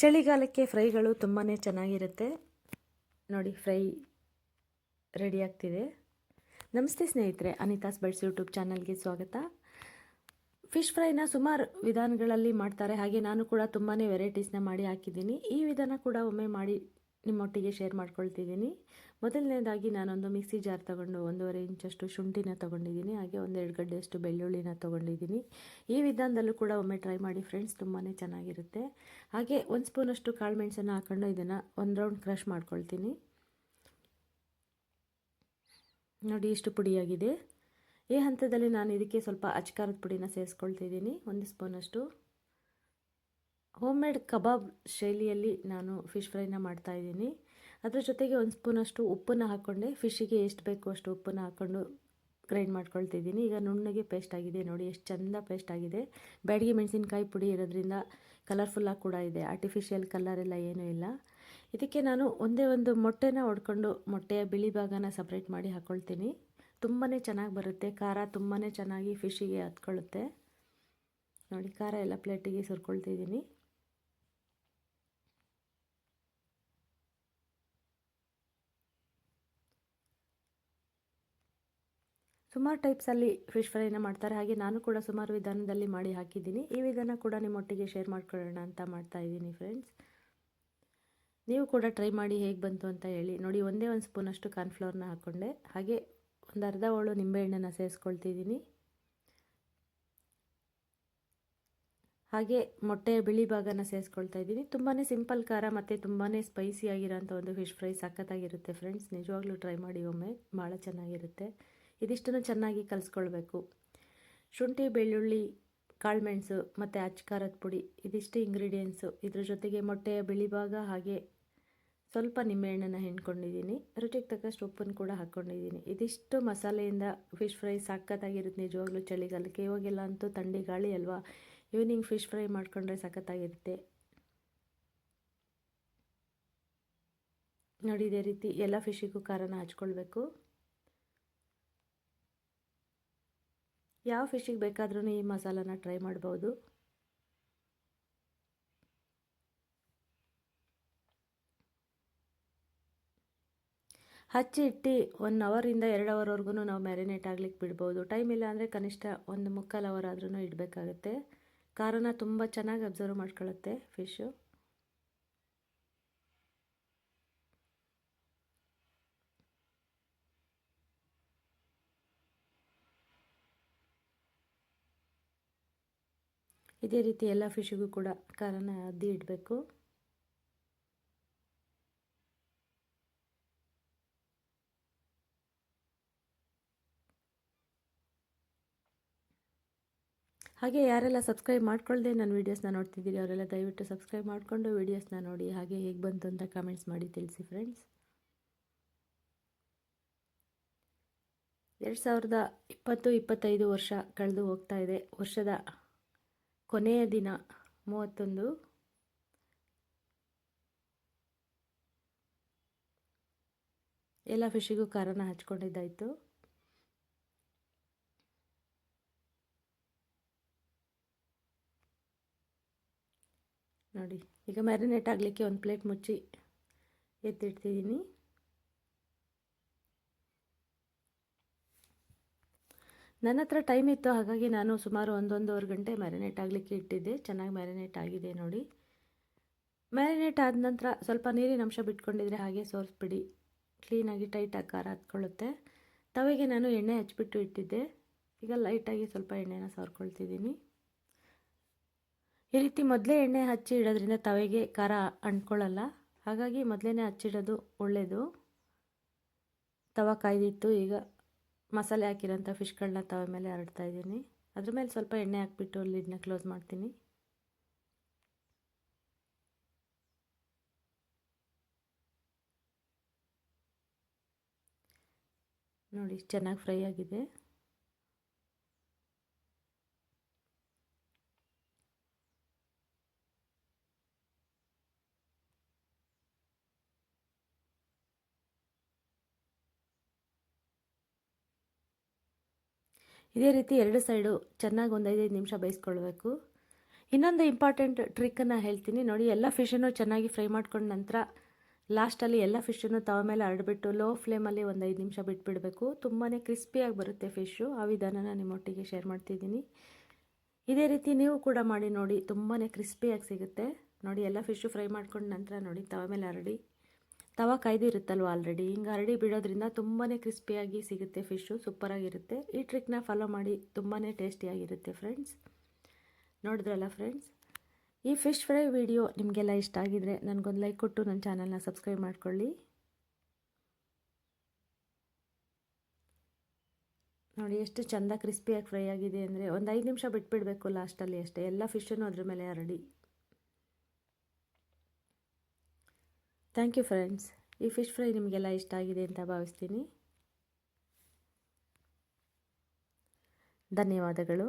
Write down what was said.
ಚಳಿಗಾಲಕ್ಕೆ ಫ್ರೈಗಳು ತುಂಬಾ ಚೆನ್ನಾಗಿರುತ್ತೆ. ನೋಡಿ, ಫ್ರೈ ರೆಡಿ ಆಗ್ತಿದೆ. ನಮಸ್ತೆ ಸ್ನೇಹಿತರೆ, ಅನಿತಾಸ್ ಬಳಸಿ ಯೂಟ್ಯೂಬ್ ಚಾನಲ್ಗೆ ಸ್ವಾಗತ. ಫಿಶ್ ಫ್ರೈನ ಸುಮಾರು ವಿಧಾನಗಳಲ್ಲಿ ಮಾಡ್ತಾರೆ. ಹಾಗೆ ನಾನು ಕೂಡ ತುಂಬಾ ವೆರೈಟೀಸ್ನ ಮಾಡಿ ಹಾಕಿದ್ದೀನಿ. ಈ ವಿಧಾನ ಕೂಡ ಒಮ್ಮೆ ಮಾಡಿ ನಿಮ್ಮೊಟ್ಟಿಗೆ ಶೇರ್ ಮಾಡ್ಕೊಳ್ತಿದ್ದೀನಿ. ಮೊದಲನೇದಾಗಿ ನಾನೊಂದು ಮಿಕ್ಸಿ ಜಾರ್ ತಗೊಂಡು ಒಂದೂವರೆ ಇಂಚಷ್ಟು ಶುಂಠಿನ ತೊಗೊಂಡಿದ್ದೀನಿ, ಹಾಗೆ ಒಂದೆರಡು ಗಡ್ಡೆಯಷ್ಟು ಬೆಳ್ಳುಳ್ಳಿನ ತೊಗೊಂಡಿದ್ದೀನಿ. ಈ ವಿಧಾನದಲ್ಲೂ ಕೂಡ ಒಮ್ಮೆ ಟ್ರೈ ಮಾಡಿ ಫ್ರೆಂಡ್ಸ್ ತುಂಬಾ ಚೆನ್ನಾಗಿರುತ್ತೆ. ಹಾಗೆ ಒಂದು ಸ್ಪೂನಷ್ಟು ಕಾಳು ಮೆಣಸನ್ನು ಹಾಕೊಂಡು ಇದನ್ನು ಒಂದು ರೌಂಡ್ ಕ್ರಷ್ ಮಾಡ್ಕೊಳ್ತೀನಿ. ನೋಡಿ ಇಷ್ಟು ಪುಡಿಯಾಗಿದೆ. ಈ ಹಂತದಲ್ಲಿ ನಾನು ಇದಕ್ಕೆ ಸ್ವಲ್ಪ ಅಚ್ಕಾರದ ಪುಡಿನ ಸೇರಿಸ್ಕೊಳ್ತಿದ್ದೀನಿ, ಒಂದು ಸ್ಪೂನಷ್ಟು. ಹೋಮ್ ಮೇಡ್ ಕಬಾಬ್ ಶೈಲಿಯಲ್ಲಿ ನಾನು ಫಿಶ್ ಫ್ರೈನ ಮಾಡ್ತಾಯಿದ್ದೀನಿ ಅದ್ರ ಜೊತೆಗೆ ಒಂದು ಸ್ಪೂನಷ್ಟು ಉಪ್ಪನ್ನು ಹಾಕ್ಕೊಂಡೆ ಫಿಶ್ಶಿಗೆ ಎಷ್ಟು ಬೇಕು ಅಷ್ಟು ಉಪ್ಪನ್ನು ಹಾಕ್ಕೊಂಡು ಗ್ರೈಂಡ್ ಮಾಡ್ಕೊಳ್ತಿದ್ದೀನಿ. ಈಗ ನುಣ್ಣಗೆ ಪೇಸ್ಟ್ ಆಗಿದೆ ನೋಡಿ, ಎಷ್ಟು ಚೆಂದ ಪೇಸ್ಟ್ ಆಗಿದೆ. ಬ್ಯಾಡಿಗೆ ಮೆಣಸಿನ್ಕಾಯಿ ಪುಡಿ ಇರೋದ್ರಿಂದ ಕಲರ್ಫುಲ್ಲಾಗಿ ಕೂಡ ಇದೆ. ಆರ್ಟಿಫಿಷಿಯಲ್ ಎಲ್ಲ ಏನೂ ಇಲ್ಲ. ಇದಕ್ಕೆ ನಾನು ಒಂದೇ ಒಂದು ಮೊಟ್ಟೆನ ಒಡ್ಕೊಂಡು ಮೊಟ್ಟೆಯ ಬಿಳಿ ಭಾಗನ ಸಪ್ರೇಟ್ ಮಾಡಿ ಹಾಕ್ಕೊಳ್ತೀನಿ ತುಂಬಾ ಚೆನ್ನಾಗಿ ಬರುತ್ತೆ. ಖಾರ ತುಂಬಾ ಚೆನ್ನಾಗಿ ಫಿಶ್ಶಿಗೆ ಹತ್ಕೊಳ್ಳುತ್ತೆ. ನೋಡಿ, ಖಾರ ಎಲ್ಲ ಪ್ಲೇಟಿಗೆ ಸುರ್ಕೊಳ್ತಿದ್ದೀನಿ. ಸುಮಾರು ಟೈಪ್ಸಲ್ಲಿ ಫಿಶ್ ಫ್ರೈನ ಮಾಡ್ತಾರೆ. ಹಾಗೆ ನಾನು ಕೂಡ ಸುಮಾರು ವಿಧಾನದಲ್ಲಿ ಮಾಡಿ ಹಾಕಿದ್ದೀನಿ. ಈ ವಿಧಾನ ಕೂಡ ನಿಮ್ಮೊಟ್ಟಿಗೆ ಶೇರ್ ಮಾಡ್ಕೊಳ್ಳೋಣ ಅಂತ ಮಾಡ್ತಾ ಇದ್ದೀನಿ ಫ್ರೆಂಡ್ಸ್ ನೀವು ಕೂಡ ಟ್ರೈ ಮಾಡಿ ಹೇಗೆ ಬಂತು ಅಂತ ಹೇಳಿ. ನೋಡಿ, ಒಂದೇ ಒಂದು ಸ್ಪೂನಷ್ಟು ಕಾರ್ನ್ಫ್ಲವರ್ನ ಹಾಕ್ಕೊಂಡೆ ಹಾಗೆ ಒಂದು ಅರ್ಧ ಹೋಳು ನಿಂಬೆಹಣ್ಣನ್ನು ಸೇರಿಸ್ಕೊಳ್ತಿದ್ದೀನಿ. ಹಾಗೆ ಮೊಟ್ಟೆಯ ಬಿಳಿ ಭಾಗನ ಸೇರಿಸ್ಕೊಳ್ತಾ ಇದ್ದೀನಿ. ತುಂಬಾ ಸಿಂಪಲ್ ಖಾರ ಮತ್ತು ತುಂಬಾ ಸ್ಪೈಸಿ ಆಗಿರೋಂಥ ಒಂದು ಫಿಶ್ ಫ್ರೈ ಸಖತ್ತಾಗಿರುತ್ತೆ ಫ್ರೆಂಡ್ಸ್ ನಿಜವಾಗ್ಲೂ ಟ್ರೈ ಮಾಡಿ ಒಮ್ಮೆ. ಭಾಳ ಚೆನ್ನಾಗಿರುತ್ತೆ. ಇದಿಷ್ಟನ್ನು ಚೆನ್ನಾಗಿ ಕಲಿಸ್ಕೊಳ್ಬೇಕು. ಶುಂಠಿ, ಬೆಳ್ಳುಳ್ಳಿ, ಕಾಳುಮೆಣಸು ಮತ್ತು ಅಚ್ಕಾರದ ಪುಡಿ, ಇದಿಷ್ಟು ಇಂಗ್ರೀಡಿಯೆಂಟ್ಸು ಇದ್ರ ಜೊತೆಗೆ ಮೊಟ್ಟೆಯ ಬಿಳಿ ಭಾಗ ಹಾಗೆ ಸ್ವಲ್ಪ ನಿಂಬೆಹಣ್ಣನ್ನು ಹಿಂಡ್ಕೊಂಡಿದ್ದೀನಿ. ರುಚಿಗೆ ತಕ್ಕಷ್ಟು ಉಪ್ಪನ್ನು ಕೂಡ ಹಾಕ್ಕೊಂಡಿದ್ದೀನಿ ಇದಿಷ್ಟು ಮಸಾಲೆಯಿಂದ ಫಿಶ್ ಫ್ರೈ ಸಖತ್ತಾಗಿರುತ್ತೆ. ನಿಜವಾಗ್ಲೂ ಚಳಿಗಾಲಕ್ಕೆ ಇವಾಗೆಲ್ಲ ಅಂತೂ ಥಂಡಿ ಗಾಳಿ ಅಲ್ವಾ? ಈವ್ನಿಂಗ್ ಫಿಶ್ ಫ್ರೈ ಮಾಡ್ಕೊಂಡ್ರೆ ಸಖತ್ತಾಗಿರುತ್ತೆ. ನೋಡಿ, ಇದೇ ರೀತಿ ಎಲ್ಲ ಫಿಶಿಗೂ ಖಾರನ ಹಚ್ಕೊಳ್ಬೇಕು. ಯಾವ ಫಿಶಿಗೆ ಬೇಕಾದ್ರೂ ಈ ಮಸಾಲಾನ ಟ್ರೈ ಮಾಡ್ಬೋದು. ಹಚ್ಚಿ ಇಟ್ಟು ಒನ್ ಅವರಿಂದ ಎರಡು ಅವರ್ವರೆಗೂ ನಾವು ಮ್ಯಾರಿನೇಟ್ ಆಗ್ಲಿಕ್ಕೆ ಬಿಡ್ಬೋದು. ಟೈಮ್ ಇಲ್ಲ ಅಂದರೆ ಕನಿಷ್ಠ ಒಂದು ಮುಕ್ಕಾಲು ಅವರ್ ಆದ್ರೂ ಇಡಬೇಕಾಗುತ್ತೆ. ಖಾರನ ತುಂಬ ಚೆನ್ನಾಗಿ ಅಬ್ಸರ್ವ್ ಮಾಡ್ಕೊಳ್ಳುತ್ತೆ ಫಿಶು ಇದೇ ರೀತಿ ಎಲ್ಲ ಫಿಶ್ಗೂ ಕೂಡ ಖಾರನ ಅದ್ದಿ ಇಡಬೇಕು. ಹಾಗೆ ಯಾರೆಲ್ಲ ಸಬ್ಸ್ಕ್ರೈಬ್ ಮಾಡ್ಕೊಳ್ಳದೆ ನನ್ನ ವೀಡಿಯೋಸ್ನ ನೋಡ್ತಿದ್ದೀರಿ ಅವರೆಲ್ಲ ದಯವಿಟ್ಟು ಸಬ್ಸ್ಕ್ರೈಬ್ ಮಾಡಿಕೊಂಡು ವೀಡಿಯೋಸ್ನ ನೋಡಿ, ಹಾಗೆ ಹೇಗೆ ಬಂತು ಅಂತ ಕಮೆಂಟ್ಸ್ ಮಾಡಿ ತಿಳಿಸಿ ಫ್ರೆಂಡ್ಸ್ ಎರಡು ಸಾವಿರದ ಇಪ್ಪತ್ತು, ಇಪ್ಪತ್ತೈದು ವರ್ಷ ಕಳೆದು ಹೋಗ್ತಾ ಇದೆ. ವರ್ಷದ ಕೊನೆಯ ದಿನ, ಮೂವತ್ತೊಂದು. ಎಲ್ಲ ಫಿಶಿಗೂ ಖಾರನ ಹಚ್ಕೊಂಡಿದ್ದಾಯಿತು. ನೋಡಿ, ಈಗ ಮ್ಯಾರಿನೇಟ್ ಆಗಲಿಕ್ಕೆ ಒಂದು ಪ್ಲೇಟ್ ಮುಚ್ಚಿ ಎತ್ತಿಡ್ತಿದ್ದೀನಿ. ನನ್ನ ಹತ್ರ ಟೈಮ್ ಇತ್ತು, ಹಾಗಾಗಿ ನಾನು ಸುಮಾರು ಒಂದೊಂದೂವರೆ ಗಂಟೆ ಮ್ಯಾರಿನೇಟ್ ಆಗಲಿಕ್ಕೆ ಇಟ್ಟಿದ್ದೆ. ಚೆನ್ನಾಗಿ ಮ್ಯಾರಿನೇಟ್ ಆಗಿದೆ ನೋಡಿ. ಮ್ಯಾರಿನೇಟ್ ಆದ ನಂತರ ಸ್ವಲ್ಪ ನೀರಿನ ಅಂಶ ಬಿಟ್ಕೊಂಡಿದ್ರೆ ಹಾಗೆ ಸೋರಿಸ್ಬಿಡಿ. ಕ್ಲೀನಾಗಿ ಟೈಟಾಗಿ ಖಾರ ಹತ್ಕೊಳ್ಳುತ್ತೆ. ತವೆಗೆ ನಾನು ಎಣ್ಣೆ ಹಚ್ಬಿಟ್ಟು ಇಟ್ಟಿದ್ದೆ. ಈಗ ಲೈಟಾಗಿ ಸ್ವಲ್ಪ ಎಣ್ಣೆನ ಸವರ್ಕೊಳ್ತಿದ್ದೀನಿ ಈ ರೀತಿ ಮೊದಲೇ ಎಣ್ಣೆ ಹಚ್ಚಿ ಇಡೋದ್ರಿಂದ ತವೆಗೆ ಖಾರ ಅಂಟ್ಕೊಳ್ಳಲ್ಲ. ಹಾಗಾಗಿ ಮೊದಲೇ ಹಚ್ಚಿಡೋದು ಒಳ್ಳೆಯದು ತವ ಕಾಯ್ದಿತ್ತು, ಈಗ ಮಸಾಲೆ ಹಾಕಿರೋಂಥ ಫಿಶ್ಗಳನ್ನ ತವೆ ಮೇಲೆ ಹರಡ್ತಾ ಇದ್ದೀನಿ. ಅದ್ರ ಮೇಲೆ ಸ್ವಲ್ಪ ಎಣ್ಣೆ ಹಾಕ್ಬಿಟ್ಟು ಲಿಡ್ನ ಕ್ಲೋಸ್ ಮಾಡ್ತೀನಿ. ನೋಡಿ, ಚೆನ್ನಾಗಿ ಫ್ರೈ ಆಗಿದೆ. ಇದೇ ರೀತಿ ಎರಡು ಸೈಡು ಚೆನ್ನಾಗಿ ಒಂದು ಐದೈದು ನಿಮಿಷ ಬೇಯಿಸ್ಕೊಳ್ಬೇಕು. ಇನ್ನೊಂದು ಇಂಪಾರ್ಟೆಂಟ್ ಟ್ರಿಕ್ಕನ್ನು ಹೇಳ್ತೀನಿ. ನೋಡಿ, ಎಲ್ಲ ಫಿಶನ್ನು ಚೆನ್ನಾಗಿ ಫ್ರೈ ಮಾಡ್ಕೊಂಡ ನಂತರ ಲಾಸ್ಟಲ್ಲಿ ಎಲ್ಲ ಫಿಶನ್ನು ತವ ಮೇಲೆ ಹರಡ್ಬಿಟ್ಟು ಲೋ ಫ್ಲೇಮಲ್ಲಿ ಒಂದು ಐದು ನಿಮಿಷ ಬಿಟ್ಬಿಡಬೇಕು. ತುಂಬಾ ಕ್ರಿಸ್ಪಿಯಾಗಿ ಬರುತ್ತೆ ಫಿಶ್ಶು ಆ ವಿಧಾನನ ನಿಮ್ಮೊಟ್ಟಿಗೆ ಶೇರ್ ಮಾಡ್ತಿದ್ದೀನಿ. ಇದೇ ರೀತಿ ನೀವು ಕೂಡ ಮಾಡಿ ನೋಡಿ ತುಂಬಾ ಕ್ರಿಸ್ಪಿಯಾಗಿ ಸಿಗುತ್ತೆ. ನೋಡಿ, ಎಲ್ಲ ಫಿಶ್ಶು ಫ್ರೈ ಮಾಡ್ಕೊಂಡ ನಂತರ ನೋಡಿ, ತವ ಮೇಲೆ ಹರಡಿ ತವ ಕಾಯ್ದಿರುತ್ತಲ್ವ ಆಲ್ರೆಡಿ ಹಿಂಗೆ ಹರಡಿ ಬಿಡೋದ್ರಿಂದ ತುಂಬಾ ಕ್ರಿಸ್ಪಿಯಾಗಿ ಸಿಗುತ್ತೆ ಫಿಶ್ಶು ಸೂಪರಾಗಿರುತ್ತೆ ಈ ಟ್ರಿಕ್ನ ಫಾಲೋ ಮಾಡಿ ತುಂಬಾ ಟೇಸ್ಟಿಯಾಗಿರುತ್ತೆ ಫ್ರೆಂಡ್ಸ್ ನೋಡಿದ್ರಲ್ಲ ಫ್ರೆಂಡ್ಸ್ ಈ ಫಿಶ್ ಫ್ರೈ ವಿಡಿಯೋ ನಿಮಗೆಲ್ಲ ಇಷ್ಟ ಆಗಿದರೆ ನನಗೊಂದು ಲೈಕ್ ಕೊಟ್ಟು ನನ್ನ ಚಾನಲ್ನ ಸಬ್ಸ್ಕ್ರೈಬ್ ಮಾಡ್ಕೊಳ್ಳಿ. ನೋಡಿ ಎಷ್ಟು ಚೆಂದ ಕ್ರಿಸ್ಪಿಯಾಗಿ ಫ್ರೈ ಆಗಿದೆ ಅಂದರೆ ಒಂದು ಐದು ನಿಮಿಷ ಬಿಟ್ಬಿಡಬೇಕು ಲಾಸ್ಟಲ್ಲಿ ಅಷ್ಟೇ. ಎಲ್ಲ ಫಿಶನ್ನು ಅದ್ರ ಮೇಲೆ ಹರಡಿ. ಥ್ಯಾಂಕ್ ಯು ಫ್ರೆಂಡ್ಸ್ ಈ ಫಿಶ್ ಫ್ರೈ ನಿಮಗೆಲ್ಲ ಇಷ್ಟ ಆಗಿದೆ ಅಂತ ಭಾವಿಸ್ತೀನಿ. ಧನ್ಯವಾದಗಳು.